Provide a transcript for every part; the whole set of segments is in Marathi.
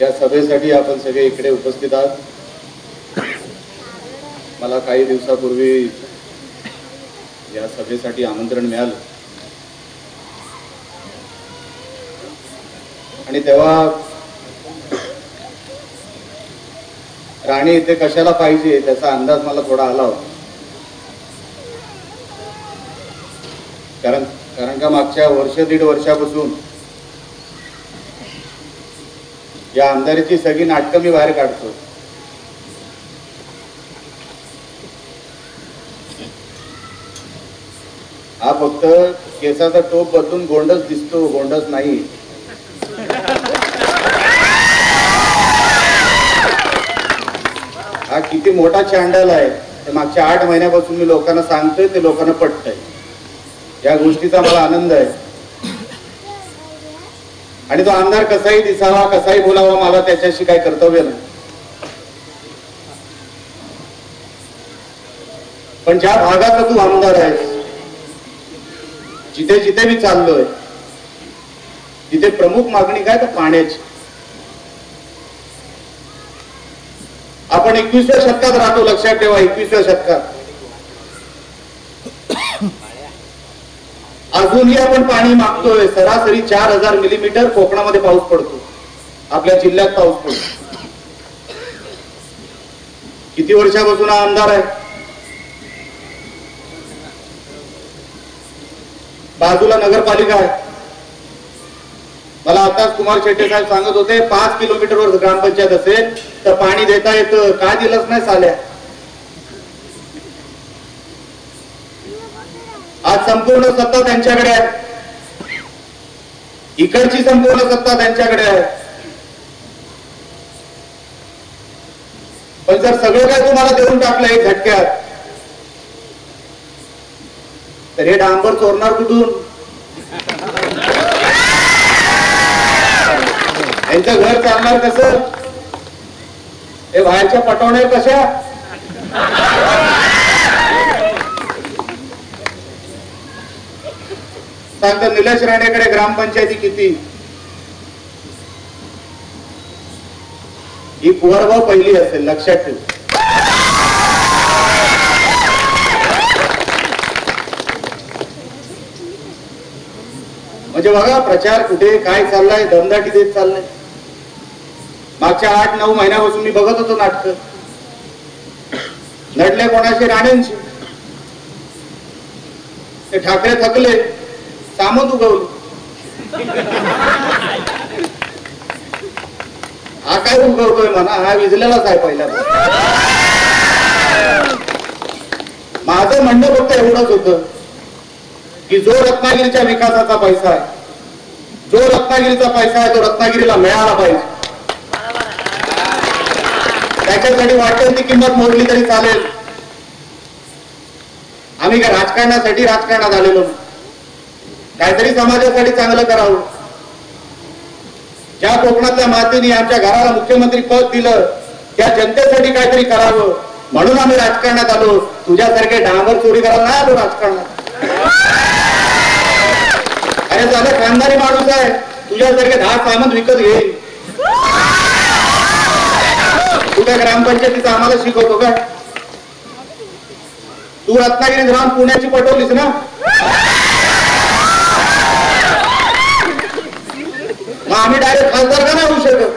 या सभेसाठी आपण सगळे इकडे उपस्थित आहात. मला काही दिवसापूर्वी या सभेसाठी आमंत्रण मिळालं. आणि तेव्हा राणी इथे कशाला पाहिजे त्याचा अंदाज मला थोडा आला होता. कारण कारण का मागच्या वर्ष दीड वर्षापासून या आमदारीची सगळी नाटकं मी बाहेर काढतो. हा फक्त केसाचा टोप बदलून गोंडच दिसतो गोंडच नाही. हा किती मोठा चॅन्डल आहे. ते मागच्या आठ महिन्यापासून मी लोकांना सांगतोय ते लोकांना पटतंय. या गोष्टीचा मला आनंद आहे. आणि तो आमदार कसाही दिसावा कसाही बोलावा मला त्याच्याशी काही कर्तव्य नाही. पण ज्या भागाचा तू आमदार आहेस जिथे जिथे मी चाललोय तिथे प्रमुख मागणी काय? तर पाण्याची. आपण एकवीसव्या शतकात राहतो लक्षात ठेवा एकवीसव्या शतकात. अजूनही आपण पाणी मागतोय. सरासरी चार हजार मिलीमीटर कोकणामध्ये पाऊस पडतो. आपल्या जिल्ह्यात पाऊस पडतो. किती वर्षापासून हा आमदार आहे? बाजूला नगरपालिका आहे. मला आताच कुमार शेट्टे साहेब सांगत होते पाच किलोमीटरवर ग्रामपंचायत असेल तर पाणी देता येतं. का दिलंच नाही साल्या? संपूर्ण सत्ता त्यांच्याकडे आहे. इकडची संपूर्ण सत्ता त्यांच्याकडे आहे. पण जर सगळं काय तुम्हाला देऊन टाकलं एक झटक्यात? तर हे डांबर चोरणार कुठून? यांचं घर चालणार कसं? हे बाहेरच्या पटवण्या कशा? सांगतो निलेश राणेकडे ग्रामपंचायती किती? ही कुवरभाव पहिली असेल लक्षात ठेव. म्हणजे बघा प्रचार कुठे काय चाललाय दमदाटी देत चाललाय. मागच्या आठ नऊ महिन्यापासून मी बघत होतो नाटक. लढले कोणाशी राणेंशी. ते ठाकरे थकले. कामच उगवले हा काय उगवतोय म्हणा हा विजलेलाच आहे पहिला. माझं म्हणणं फक्त एवढंच होतं की जो रत्नागिरीच्या विकासाचा पैसा आहे जो रत्नागिरीचा पैसा आहे तो रत्नागिरीला मिळाला पाहिजे. त्याच्यासाठी वाटेल ती किंमत मोडली तरी चालेल. आम्ही काय राजकारणासाठी राजकारणात आलेलो नाही. काहीतरी समाजासाठी चांगलं करावं. ज्या कोकणातल्या मातेने आमच्या घराला मुख्यमंत्री पद दिलं त्या जनतेसाठी काहीतरी करावं. म्हणून आम्ही राजकारणात आलो. तुझ्यासारखे डांगर चोरी करायला नाही आलो राजकारणात. अरे झालं खानदारी माणूस आहे. तुझ्यासारखे दहा सामान विकत घेईल तुझ्या ग्रामपंचायतीचं आम्हाला शिकवतो का? तू रत्नागिरीत राहून पुण्याची पटवलीस ना मग आम्ही डायरेक्ट खासदार का नाही होऊ शकत.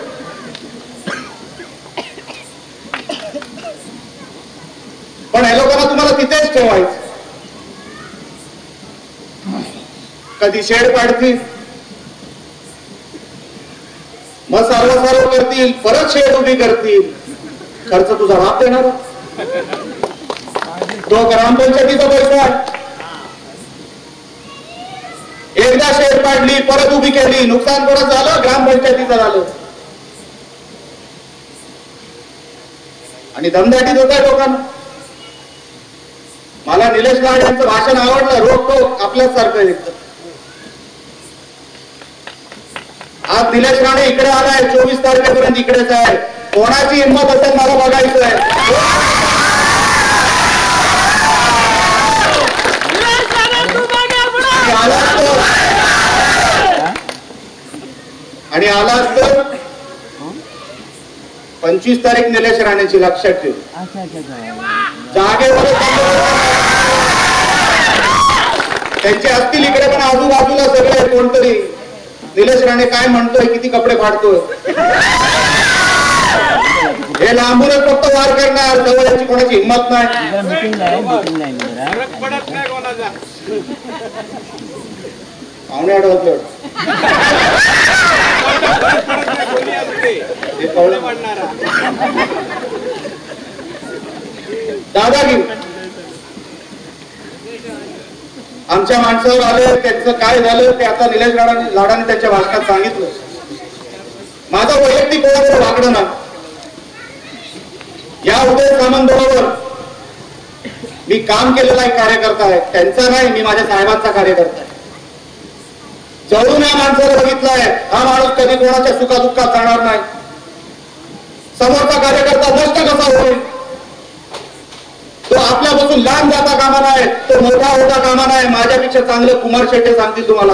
पण या लोकांना तुम्हाला तिथेच ठेवायचं. कधी शेड पाडतील मग सर्व सर्व करतील परत शेड उभी करतील. खर्च तुझा बाप देणार. तो ग्रामपंचायतीचा पैसा आहे. एकदा शेड पाडली परत उभी केली. नुकसान परत झालं ग्रामपंचायतीचं झालं. आणि दमदाटी होत आहे लोकांना. मला निलेश लाड यांचं भाषण आवडलं रोक टोक आपल्याच सारखं एकदम आज निलेश राणे इकडे आलाय चोवीस तारखेपर्यंत इकडेच आहे. कोणाची हिंमत असेल मला बघायचं आहे आणि तर आलाच तर पंचवीस तारीख निलेश राणेची लक्षात ठेव. अच्छा अच्छा अच्छा. जागेवर त्यांचे असतील इकडे पण आजूबाजूला सगळे कोणतरी. निलेश राणे काय म्हणतोय किती कपडे फाडतोय? हे लांबूनच फक्त वार करणार जवळची कोणाची हिंमत नाही. पाहुणे अडवतले दादागिरी आमच्या माणसावर आलं त्यांचं काय झालं ते आता निलेश लाडाने लाडाने त्याच्या भाषणात सांगितलं. माझं वैयक्तिक कोणाचं वागणं ना. या उदय सामंतबरोबर मी काम केलेला एक कार्यकर्ता आहे. त्यांचा नाही मी माझ्या साहेबांचा कार्यकर्ता आहे. जळून या माणसाला बघितलंय. हा माणूस कधी कोणाच्या सुखादुःखात जाणार नाही. समोरचा कार्यकर्ता नष्ट कसा होईल? तो आपल्यापासून लांब जाता कामा नाही तो मोठा होता कामा नाही माझ्यापेक्षा चांगलं कुमार शेट्टे सांगतील तुम्हाला.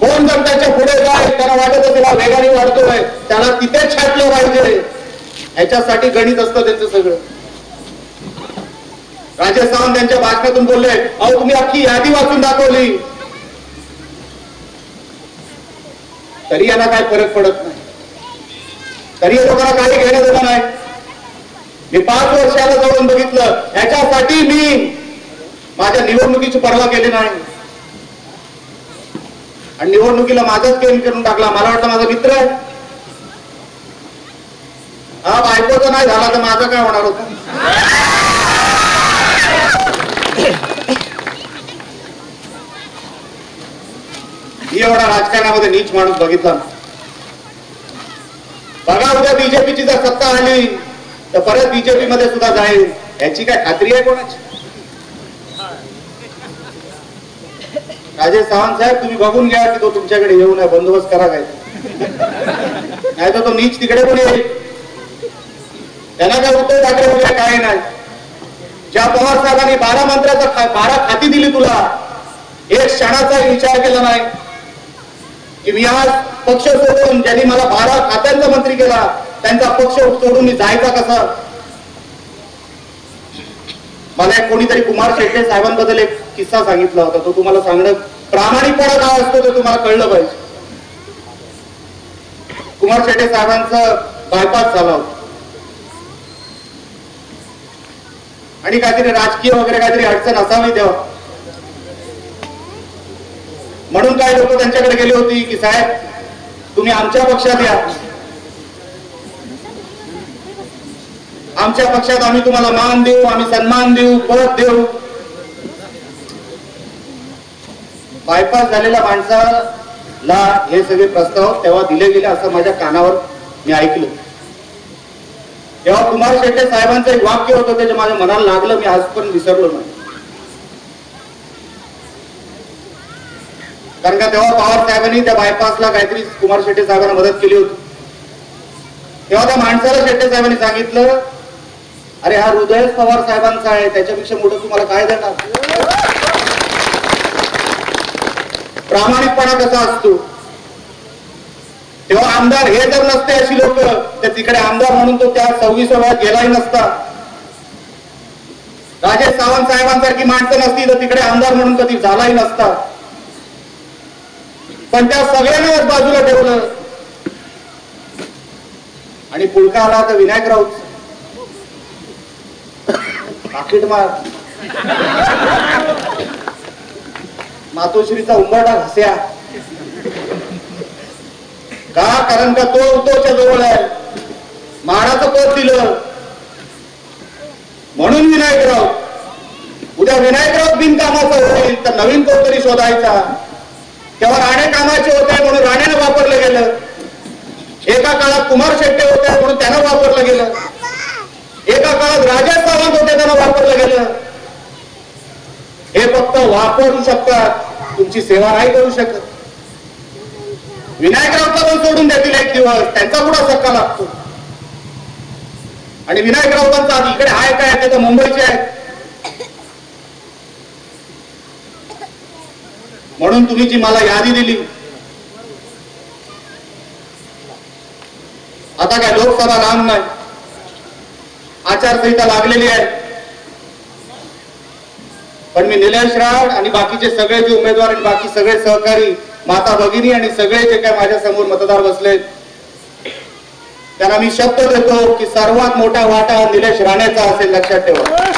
कोण जर त्याच्या पुढे जाईल त्याला वाटत असेल वेगाने वाढतोय. त्याला तिथेच छाटलं पाहिजे. ह्याच्यासाठी गणित असतं त्यांचं सगळं. राजेश सावंत त्यांच्या भाषणातून बोलले अहो तुम्ही अख्खी यादी वाचून दाखवली. तरी यांना काय फरक पडत नाही. तरी या लोकांना काही घेणं देणं नाही. मी पाच वर्षाला जाऊन बघितलं. याच्यासाठी मी माझ्या निवडणुकीची पर्वा केली नाही. आणि निवडणुकीला माझाच गेम करून टाकला. मला वाटतं माझा मित्र आहे. हा बायकोचा नाही झाला तर माझं काय होणार होतं? मी एवढा राजकारणामध्ये नीच माणूस बघितला बघा उद्या बीजेपीची जर सत्ता आली तर परत बीजेपी मध्ये सुद्धा जाईल. याची काय खात्री आहे कोणाची? राजेश सावंत साहेब तुम्ही बघून घ्या की तो तुमच्याकडे येऊ नये बंदोबस्त करा काय नाही तर तो नीच तिकडे पण येईल? त्यांना काय उद्धव ठाकरे वगैरे काय नाही. ज्या पवार साहेबांनी बारा मंत्र्याचा बारा खाती दिली तुला एक क्षणाचा विचार केला नाही. की मी आज पक्ष सोडून ज्यांनी मला बारा खात्यांचा मंत्री केला त्यांचा पक्ष सोडून मी जायचा कसा? मला कोणीतरी कुमार शेट्टे साहेबांबद्दल एक किस्सा सांगितला होता. तो तुम्हाला सांगणं प्रामाणिकपणा काय असतो ते तुम्हाला कळलं पाहिजे. कुमार शेट्टे साहेबांचं बायपास झाला होता. आणि काहीतरी राजकीय वगैरे काहीतरी अडचण असावी तेव्हा. म्हणून काय लोक त्यांच्याकडे गेली होती की साहेब तुम्ही आमच्या पक्षात या. आमच्या पक्षात आम्ही तुम्हाला मान देऊ आम्ही सन्मान देऊ पद देऊ. बायपास झालेल्या माणसाला हे सगळे प्रस्ताव तेव्हा दिले गेले असं माझ्या कानावर मी ऐकलं. तेव्हा कुमार शेट्टे साहेबांचं एक वाक्य होतं त्याच्या माझ्या मनाला लागलं मी आज पण विसरलो नाही. कारण का तेव्हा पवार साहेबांनी त्या बायपासला काहीतरी कुमार शेट्टे साहेबांना मदत केली होती. तेव्हा त्या माणसाला शेट्टे साहेबांनी सांगितलं अरे हा हृदय पवार साहेबांचा आहे त्याच्यापेक्षा मोठं तुम्हाला काय देणार प्रामाणिकपणा कसा असतो? तेव्हा आमदार हे जर नसते अशी लोक तर तिकडे आमदार म्हणून तो त्या सव्वीस वयात गेलाही नसता. राजेश सावंत साहेबांसारखी माणसं नसती तर तिकडे आमदार म्हणून कधी झालाही नसता. पण त्या सगळ्यांनाच बाजूला ठेवलं आणि पुढका आला तर विनायक राऊत. पाकिट मार मातोश्रीचा उंबरडा घस्या. का? कारण का तो तोच्या जवळ आहे. माडाचं पद दिलं. म्हणून विनायकराव उद्या विनायकराव बिनकामाचा होईल तर नवीन कोणतरी शोधायचा. तेव्हा राणे कामाचे होते म्हणून राणेनं वापरलं गेलं. एका काळात कुमार शेट्टे होते म्हणून त्यानं वापरलं गेलं. एका काळात राजा सावंत होते त्यांना वापरलं गेलं. हे फक्त वापरू शकतात तुमची सेवा नाही करू शकत. विनायकरावचा पण सोडून देतील एक दिवस त्यांचा कुठं सक्का लागतो? आणि विनायकरावचा इकडे आहे काय ते तर मुंबईचे आहेत. म्हणून तुम्ही जी मला यादी दिली. आता काय लोकसभा लांब नाही. आचारसंहिता लागलेली आहे. पण मी निलेश राड आणि बाकीचे सगळे जे उमेदवार आणि बाकी सगळे सहकारी माता भगिनी आणि सगळे जे काय माझ्यासमोर मतदार बसलेत त्यांना मी शब्द देतो की सर्वात मोठा वाटा निलेश राणेचा असेल लक्षात ठेवा.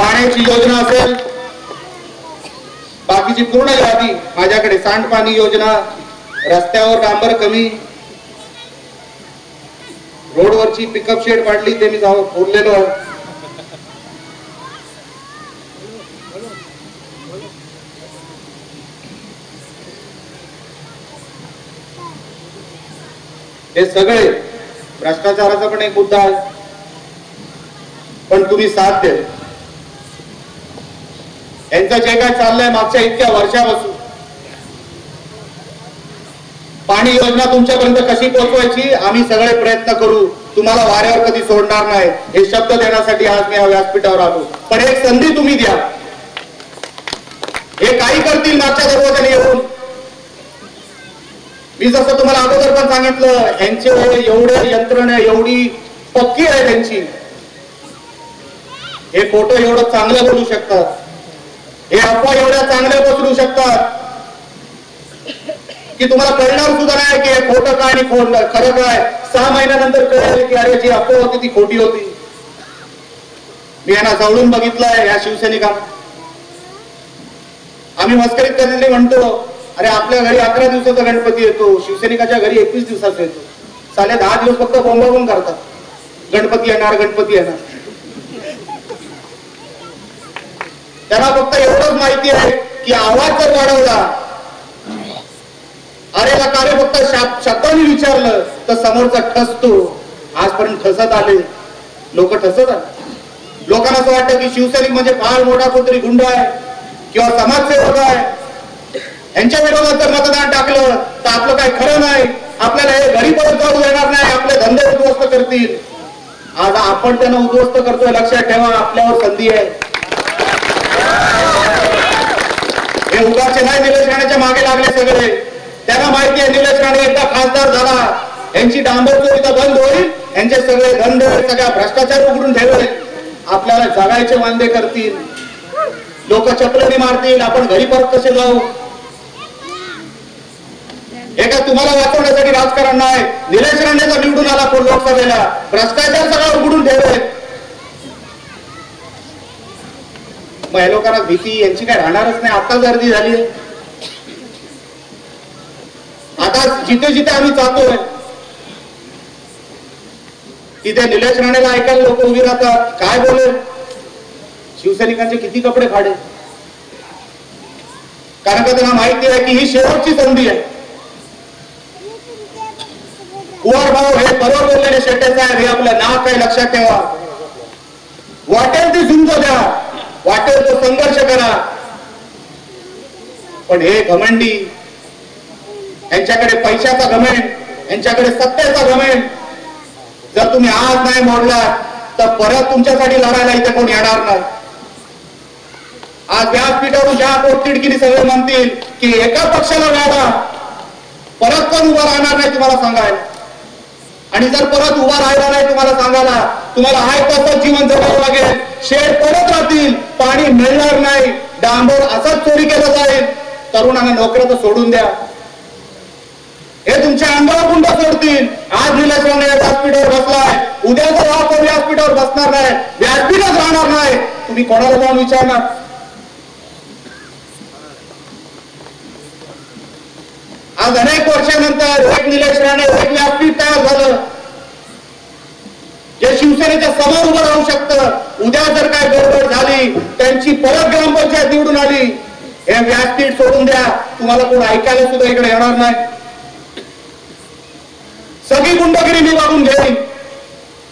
पाण्याची योजना असेल बाकीची पूर्ण यादी माझ्याकडे सांडपाणी योजना रस्त्यावर डांबर कमी रोडवरची पिकअप शेड पाडली ते मी जाऊ बोललेलो आहे. हे सगळे भ्रष्टाचाराचा पण एक मुद्दा आहे. पण तुम्ही साथ द्या. यांचं जे काय चाललंय मागच्या इतक्या वर्षापासून. पाणी योजना तुमच्यापर्यंत कशी पोहोचवायची? आम्ही सगळे प्रयत्न करू. तुम्हाला वाऱ्यावर कधी सोडणार नाही. हे शब्द देण्यासाठी आज मी या व्यासपीठावर आलो. पण एक संधी तुम्ही द्या. हे काही करतील मागच्या दरवाजाने येऊन. मी जसं तुम्हाला अगोदर पण सांगितलं यांचे एवढे यंत्रणा एवढी पक्की आहे त्यांची. हे फोटो एवढं चांगलं बोलू शकतात. हे अफवा एवढ्या चांगल्या पसरू शकतात की तुम्हाला कळणार सुद्धा नाही की खोट खोटं काय आणि खोट खरं काय. सहा महिन्यानंतर कळेल की अरे जी अफवा होती ती खोटी होती. मी यांना जवळून बघितलंय या शिवसैनिका. आम्ही मस्करीत करणारे म्हणतो अरे आपल्या घरी अकरा दिवसाचा गणपती येतो शिवसैनिकाच्या घरी एकवीस दिवसाचा येतो. साले दहा दिवस फक्त बोंबाबोंब करतात. गणपती येणार गणपती येणार. त्यांना फक्त एवढंच माहिती आहे की आवाज जर वाढवला अरे ला फक्त शा- विचारलं तर समोरचा ठसतो आजपर्यंत ठसत आले. लोक ठसत आले. लोकांना असं वाटतं की शिवसैनिक म्हणजे फार मोठा कोणतरी गुंड आहे किंवा समाजसेवक आहे. यांच्या विरोधात जर मतदान टाकलं तर आपलं काय खरं नाही. आपल्याला हे घरी परत जाऊ देणार नाही. आपले धंदे उद्ध्वस्त करतील. आज आपण त्यांना उद्ध्वस्त करतोय लक्षात ठेवा आपल्यावर संधी आहे. हे उगाचे नाही निलेश राणेच्या मागे लागले सगळे. त्यांना माहिती आहे निलेश राणे एकदा खासदार झाला. यांची डांबर चोरी बंद होईल. यांचे सगळे धंदे सगळ्या भ्रष्टाचार उघडून ठेवले. आपल्याला जगायचे वांदे करतील. लोक चपलनी मारतील. आपण घरी परत कसे जाऊ? हे काय तुम्हाला वाचवण्यासाठी राजकारण नाही? निलेश राणेचा निवडून आला लोकसभेला? भ्रष्टाचार सगळा उघडून ठेवले. मग या लोकांना भीती यांची काय राहणारच नाही. आता गर्दी झाली. आहे आता जिथे जिथे आम्ही जातोय तिथे निलेश राणेला ऐकायला लोक उभी राहतात. काय बोलेल? शिवसैनिकांचे किती कपडे फाडे? कारण का त्यांना माहिती आहे की ही शेवटची संधी आहे. कुवार भाऊ हे बरोबर बोललेले शेट्टे साहेब हे आपलं नाव काय लक्षात ठेवा. वाटेल ती झुंज द्या वाटेल तो संघर्ष करा. पण हे घमंडी यांच्याकडे पैशाचा घमेंट यांच्याकडे सत्तेचा घमेंट. जर तुम्ही आज नाही मोडला तर परत तुमच्यासाठी लढायला इथे कोण येणार नाही. आज व्यासपीठावरून ज्या पोटतिडकीने सगळे म्हणतील की एका पक्षाला लढा परत पण उभा राहणार नाही तुम्हाला सांगायला. आणि जर परत उभा राहिला नाही तुम्हाला सांगायला तुम्हाला आहे तसंच जीवन जगावं लागेल. शेड पडत राहतील पाणी मिळणार नाही. डांबर असंच चोरी केलं जाईल. तरुणांना नोकऱ्या तर सोडून द्या. हे तुमच्या अंगावर गुंड सोडतील. आज निलेश राणे व्यासपीठावर बसलाय. उद्या जर हा कोणी व्यासपीठावर बसणार नाही. व्यासपीठच राहणार नाही. तुम्ही कोणाला जाऊन विचारणार आज अनेक साहेब एक निलेश राणे एक व्यासपीठ तयार झालं. जे शिवसेनेच्या समोर उभं राहू शकतं उद्या जर काय गडबड झाली त्यांची परत ग्रामपंचायत निवडून आली हे व्यासपीठ सोडून द्या तुम्हाला कोण ऐकायला सुद्धा इकडे येणार नाही. सगळी गुंडगिरी मी मागून घेईन.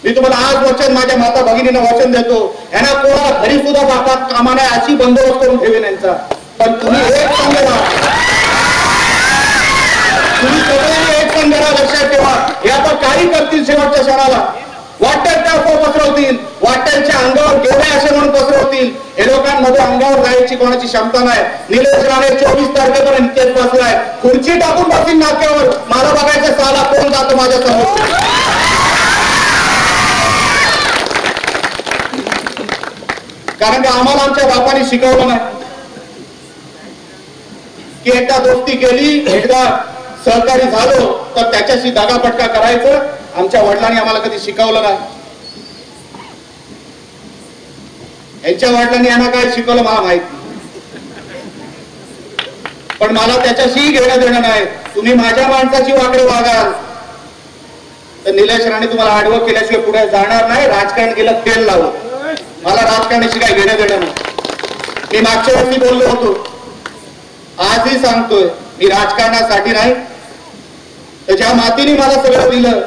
मी तुम्हाला आज वचन माझ्या माता भगिनीनं वचन देतो. यांना कोणाला घरी सुद्धा जातात कामा नाही अशी बंदोबस्त करून ठेवेन यांचा. पण तुम्ही एक संघ तुम्ही सगळ्यांनी एक पण जरा लक्षात ठेवा. हे आता काही करतील शेवटच्या क्षणाला. वाटेल त्या पसरवतील? वाटेलच्या अंगावर गेले असे म्हणून पसरवतील? हे लोकांमध्ये अंगावर जायची कोणाची क्षमता नाही. निलेश राणे चोवीस तारखेपर्यंत तेच बसलाय. खुर्ची टाकून बसतील नाक्यावर. मला बघायचं साला कोण जातो माझ्यासमोर. कारण की आम्हाला आमच्या बापाने शिकवलं नाही. की एकदा दोस्ती केली एकदा सहकारी झालो तर त्याच्याशी दगापटका करायचं. आमच्या वडिलांनी आम्हाला कधी शिकवलं नाही. यांच्या वडिलांनी यांना काय शिकवलं मला माहीत पण मला त्याच्याशी घेणं देणं नाही. तुम्ही माझ्या माणसाची वाकडे वागाल तर निलेश राणे तुम्हाला आडवं केल्याशिवाय पुढे जाणार नाही. राजकारण केलं तेल लावलं मला राजकारणाशी काय घेणं देणं नाही. मी मागच्या वर्षी बोललो होतो. आजही सांगतोय मी राजकारणासाठी नाही तर ज्या मातीने मला सगळं दिलं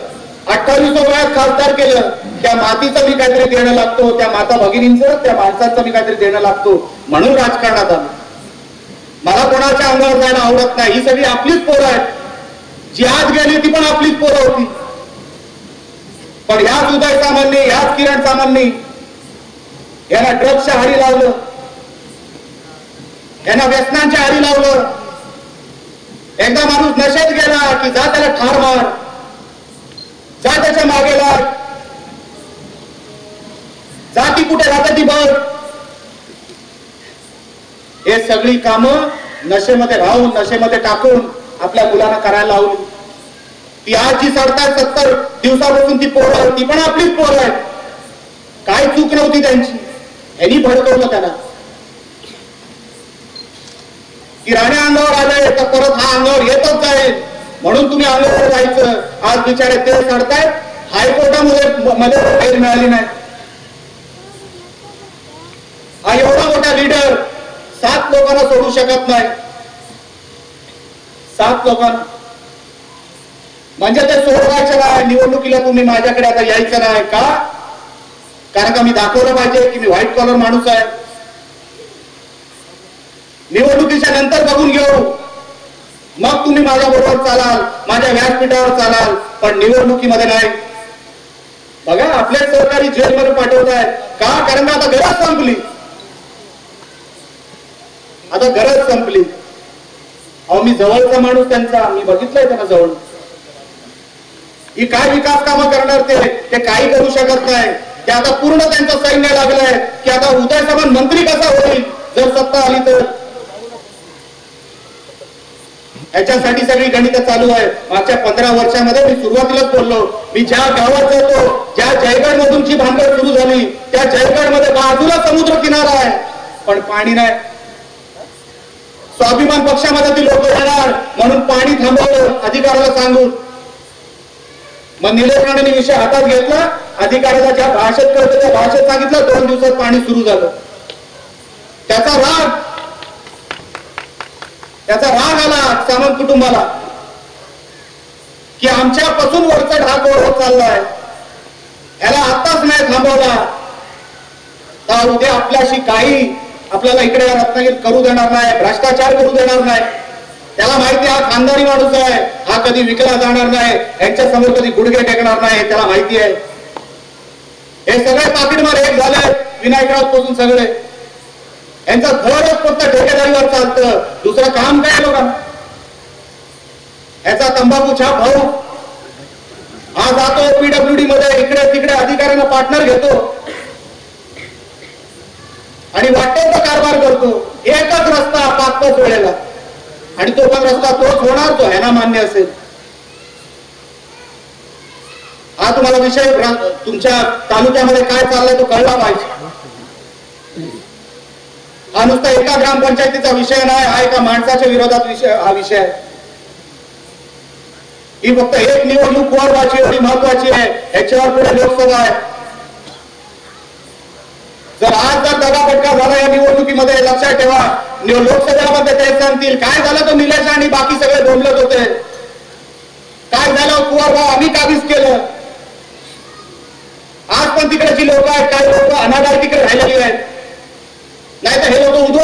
अठ्ठावीस वयात खासदार केलं त्या मातीचं मी काहीतरी देणं लागतो त्या माता भगिनींचं त्या माणसाचं मी काहीतरी देणं लागतो म्हणून राजकारणात आलो. मला कोणाच्या अंगावर जायला आवडत नाही. ही सगळी आपलीच पोरं आहेत. जी आज गेली ती पण आपलीच पोरं होती. पण ह्याच उदय सामान्य ह्याच किरण सामान्य यांना ड्रग्सच्या हारी लावलं. यांना व्यसनांच्या हारी लावलं. एकदा माणूस नशेत गेला की जा त्याला ठार मार. जा त्याच्यामागे लाग. जा ती कुठे राहते ती बघ. हे सगळी कामं नशेमध्ये राहून नशेमध्ये टाकून आपल्या मुलांना करायला लावून. ती आज जी सडतात सत्तर दिवसापासून ती पोरं ती पण आपलीच पोरं आहेत. काय चूक नव्हती त्यांची. यांनी भडकवलं त्यांना की राणे अंगावर आलंय तर परत हा अंगावर येतच जाईल म्हणून तुम्ही अंगावर जायचं. आज बिचारे ते सडतायत. हायकोर्टामध्ये मध्ये फेर मिळाली नाही. हा एवढा मोठा लीडर सात लोकांना सोडू शकत नाही. सात लोकांना. म्हणजे ते सोडवायचं नाही. निवडणुकीला तुम्ही माझ्याकडे आता यायचं नाही. का? कारण का मी दाखवलं पाहिजे की मी व्हाईट कॉलर माणूस आहे. निवडणुकीच्या नंतर बघून घेऊ. मग तुम्ही माझ्या बरोबर चालाल माझ्या व्यासपीठावर चालाल पण निवडणुकीमध्ये नाही. बघा आपल्याच सरकारी जेलमध्ये पाठवत आहे का? कारण आता गरज संपली. आता गरज संपली. अहो मी जवळचा माणूस त्यांचा. मी बघितलंय त्यांना जवळ. ही काय विकास कामं करणार ते? ते काही करू शकत नाही. ते आता पूर्ण त्यांचं सैन्य लागलंय. की आता उदय समान मंत्री कसा होईल? जर सत्ता आली तर. याच्यासाठी सगळी गणित चालू आहे. मागच्या पंधरा वर्षामध्ये मी सुरुवातीलाच बोललो. मी ज्या गावात जातो ज्या जयगड मधून जी भानगड सुरू झाली त्या जयगडमध्ये बाजूला समुद्र किनारा आहे. पण पाणी नाही. स्वाभिमान पक्षामध्ये ती लोक येणार म्हणून पाणी थांबवलं अधिकाऱ्याला सांगून. मग निलेश विषय हातात घेतला. अधिकाऱ्याला ज्या भाषेत करतो त्या भाषेत सांगितलं दोन दिवसात पाणी सुरू झालं. त्याचा राग त्याचा राग आला सामंत कुटुंबाला. की आमच्यापासून वरचा ढाक होत चाललाय. याला आताच नाही थांबवला. तर उद्या आपल्याशी काही आपल्याला इकडे रत्नागिरीत करू देणार नाही भ्रष्टाचार करू देणार नाही. त्याला माहिती आहे, हा खानदारी माणूस आहे. हा कधी विकला जाणार नाही यांच्या समोर कधी गुडघे टेकणार नाही त्याला माहिती आहे. हे सगळे पाकिटमार एक झाले विनायकरावपासून सगळे. यांचा घरच फक्त ठेकेदारीवर चालतं. दुसरं काम काय बघा याचा तंबाखू छाप भाऊ. हा जातो पीडब्ल्यूडी मध्ये इकडे तिकडे अधिकाऱ्यांना पार्टनर घेतो. आणि वाटेल कारभार करतो. एकच रस्ता पाच पाच वेळेला. आणि तो पण रस्ता तोच होणार तो ह्यांना मान्य असेल. हा तुम्हाला विषय तुमच्या तालुक्यामध्ये काय चाललंय तो कळला पाहिजे. हा नुसता एका ग्रामपंचायतीचा विषय नाही हा एका माणसाच्या विरोधात विषय हा विषय आहे. ही फक्त एक निवडणूक महत्वाची एवढी महत्वाची आहे याच्यावर पुढे लोकसभा आहे. जर आज जर दगाफटका झाला या निवडणुकीमध्ये लक्षात ठेवा निव- लोकसभेमध्ये ते सांगतील काय झालं तो निलेश आणि बाकी सगळे बोलत होते? काय झालं? कुवारभाऊ आम्ही काबीज केलं? आज पण तिकडची लोक आहेत काही लोक अनादार तिकडे राहिलेली आहेत.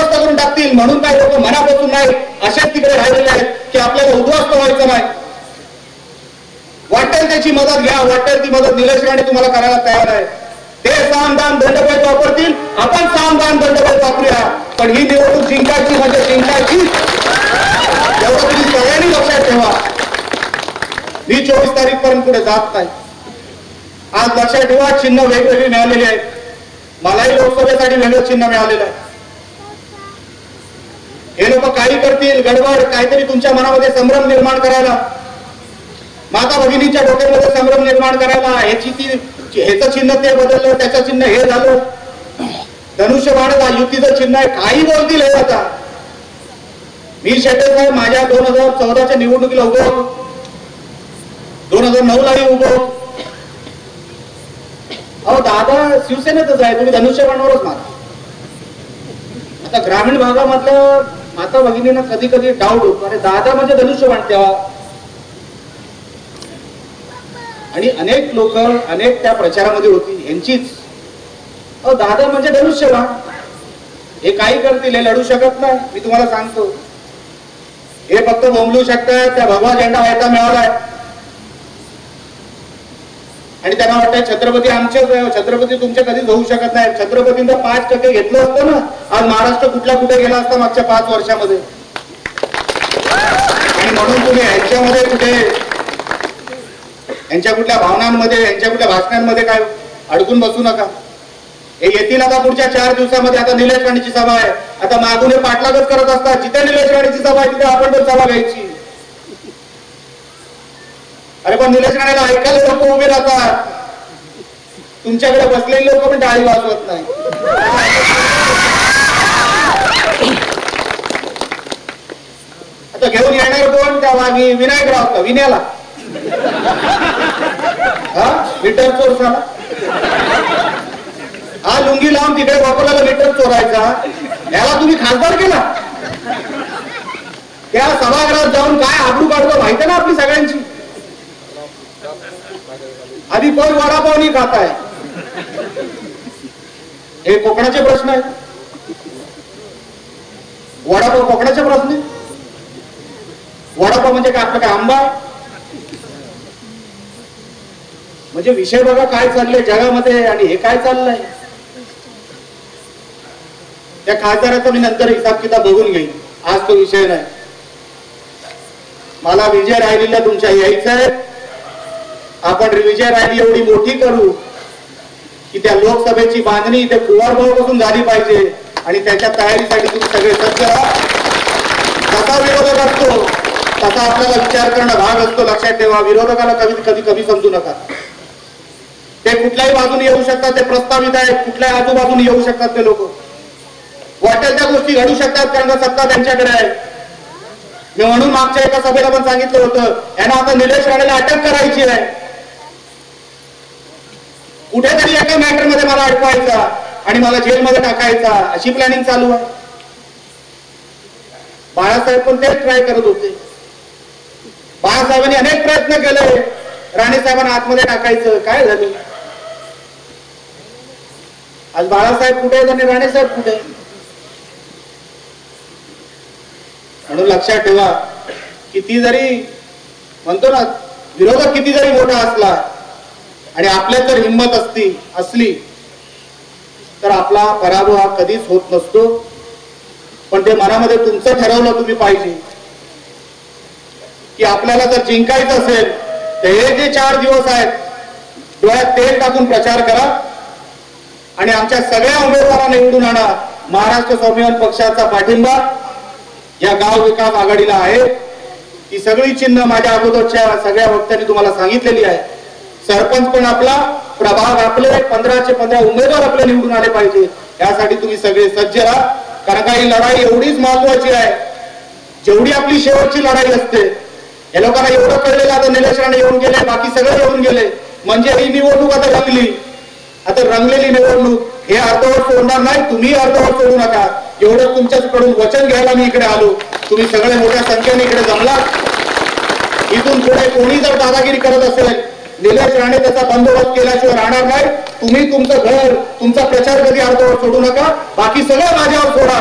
उद्ध्वस्त करून टाकतील म्हणून काही लोक मनापासून नाही अशाच तिकडे राहिलेले आहेत की आपल्याला उद्ध्वस्त व्हायचं नाही. वाटेल त्याची मदत घ्या वाटेल ती मदत निलेश राणे तुम्हाला करायला तयार आहे. ते सामदान दंडभेद वापरतील आपण सामदान दंडभेद वापरूया. पण ही निवडणूक जिंकायची म्हणजे जिंकायची एवढं तुम्ही सगळ्यांनी लक्षात ठेवा. ही चोवीस तारीख पर्यंत पुढे जात नाही. आज लक्षात ठेवा चिन्ह वेगवेगळी मिळालेली आहेत. मलाही लोकसभेसाठी वेगळं चिन्ह मिळालेलं आहे. हे लोक काही करतील गडबड काहीतरी तुमच्या मनामध्ये संभ्रम निर्माण करायला. माता भगिनीच्या डोक्यामध्ये संभ्रम निर्माण करायला ह्याची ती ह्याचं चिन्ह ते बदललं त्याचं चिन्ह हे झालं. धनुष्यबाण युतीचं चिन्ह आहे. काही बोलतील हे आता. मी शेटे साहेब माझ्या दोन हजार चौदाच्या निवडणुकीला उभं दोन हजार नऊ लाही उभं अहो दादा शिवसेनेतच आहे तुम्ही धनुष्यबाणावरच मारा आता ग्रामीण भागामधलं माता भगिनींना कधी कधी डाऊट होतो. अरे दादा म्हणजे धनुष्यबाण तेव्हा. आणि अनेक लोक अनेक त्या प्रचारामध्ये होती. यांचीच. अहो दादा म्हणजे धनुष्यबाण. हे काही करतील हे लढू शकत नाही. मी तुम्हाला सांगतो. हे फक्त बोंबलू शकतात त्या भगवा झेंडा व्हायचा मिळालाय. आणि त्यांना वाटतं छत्रपती आमच्याच छत्रपती तुमचे कधीच होऊ शकत नाही. छत्रपतींचं पाच टक्के घेतलं असतं ना आज महाराष्ट्र कुठल्या कुठे गेला असता मागच्या पाच वर्षामध्ये? आणि म्हणून तुम्ही यांच्यामध्ये कुठे यांच्या कुठल्या भावनांमध्ये यांच्या कुठल्या भाषणांमध्ये काय अडकून बसू नका. हे येतील आता पुढच्या चार दिवसामध्ये. आता निलेश राणीची सभा आहे. आता मागून हे पाठलागच करत असतात. जिथे निलेश राणीची सभा आहे तिथे आपण पण सभा घ्यायची. अरे पण निलेश राणेला ऐकायला लोक उभे राहतात तुमच्याकडे बसलेले लोक पण डाळी वाजवत नाही. आता घेऊन येणार कोण त्या मागे? विनायक राव का विनयाला. हा? मीटर चोर झाला हा लुंगी लावून तिकडे वापरला मीटर चोरायचा. याला तुम्ही खासदार केला. त्या सभागृहात जाऊन काय आबरू काढतो माहिती ना आपली सगळ्यांची? आधी कोण वडापाव नाही खात आहे हे कोकणाचे प्रश्न आहे वडापाव कोकणाचे प्रश्न आहे? वडापाव म्हणजे काय? आपलं काय आंबा? म्हणजे विषय बघा काय चाललंय जगामध्ये आणि हे काय चाललंय. त्या खासदाराचा मी नंतर हिसाब किताब बघून घेईन. आज तो विषय नाही. मला विजय राहिलेला तुमच्या यायचा आहे. आपण रिव्हिजन रॅली एवढी मोठी करू की त्या लोकसभेची बांधणी इथे कुवारभाऊपासून झाली पाहिजे आणि त्याच्या तयारीसाठी तुम्ही सगळे सज्ज कसा विरोधक असतो तसा आपल्याला विचार करणं भाग असतो लक्षात ठेवा. विरोधकाला कधी कधी कमी समजू नका. ते कुठल्याही बाजूने येऊ शकतात ते प्रस्तावित आहेत. कुठल्याही आजूबाजूने येऊ शकतात ते लोक. वाटेल त्या गोष्टी घडू शकतात कारण सत्ता त्यांच्याकडे आहे. मी म्हणून मागच्या एका सभेला पण सांगितलं होतं यांना आता निलेश राणेला अटक करायची आहे. कुठेतरी एका मॅटरमध्ये मला अडकवायचा आणि मला जेलमध्ये टाकायचा अशी प्लॅनिंग चालू आहे. बाळासाहेब पण तेच ट्राय करत होते. बाळासाहेबांनी अनेक प्रयत्न केले. राणे साहेबांना आतमध्ये टाकायचं. काय झालं? आज बाळासाहेब कुठे आहेत आणि राणे साहेब कुठे म्हणून लक्षात ठेवा किती जरी म्हणतो ना विरोधक किती जरी मोठा असला आणि आपल्या जर हिंमत असती असली तर आपला पराभव हा कधीच होत नसतो. पण ते मनामध्ये तुमचं ठरवलं तुम्ही पाहिजे. की आपल्याला जर जिंकायचं असेल तर हे जे चार दिवस आहेत डोळ्यात तेल टाकून प्रचार करा. आणि आमच्या सगळ्या उमेदवारांना निवडून आणा. महाराष्ट्र स्वाभिमान पक्षाचा पाठिंबा या गाव विकास आघाडीला आहे. ही सगळी चिन्ह माझ्या अगोदरच्या सगळ्या वक्त्यांनी तुम्हाला सांगितलेली आहे. सरपंच पण आपला प्रभाग आपले पंधराचे पंधरा उमेदवार आपले निवडून आले पाहिजे. यासाठी तुम्ही सगळे सज्ज राहा. कारण का ही लढाई एवढीच महत्वाची आहे. जेवढी आपली शेवटची लढाई असते या लोकांना एवढं कळलेलं आता निलेश राणे येऊन गेले बाकी सगळे येऊन गेले. म्हणजे ही निवडणूक आता रंगली. आता रंगलेली निवडणूक. हे अर्धवट सोडणार नाही तुम्ही अर्धवट सोडू नका. एवढं तुमच्याकडून वचन घ्यायला मी इकडे आलो. तुम्ही सगळे मोठ्या संख्येने इकडे जमलात इथून पुढे कोणी जर दादागिरी करत असेल निलेश राणे त्याचा बंदोबस्त केल्याशिवाय राहणार नाही. तुम्ही तुमचं घर तुमचा प्रचार कधी अर्धवर सोडू नका. बाकी सगळं माझ्यावर सोडा.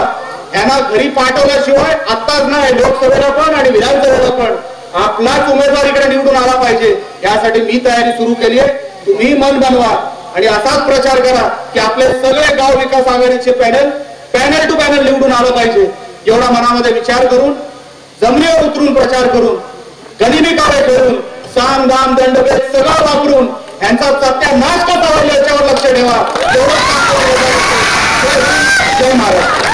यांना घरी पाठवल्याशिवाय आत्ताच नाही लोकसभेला पण आणि विधानसभेला पण. आपलाच उमेदवार इकडे निवडून आला पाहिजे. यासाठी मी तयारी सुरू केली आहे. तुम्ही मन बनवा. आणि असाच प्रचार करा की आपले सगळे गाव विकास आघाडीचे पॅनल पॅनल टू पॅनल निवडून आलं पाहिजे. एवढा मनामध्ये विचार करून जमिनीवर उतरून प्रचार करून गनिमी कार्य करून साम दाम दंडभेद सगळं वापरून यांचा सत्या नाश कसा होईल याच्यावर लक्ष ठेवा. जय महाराज.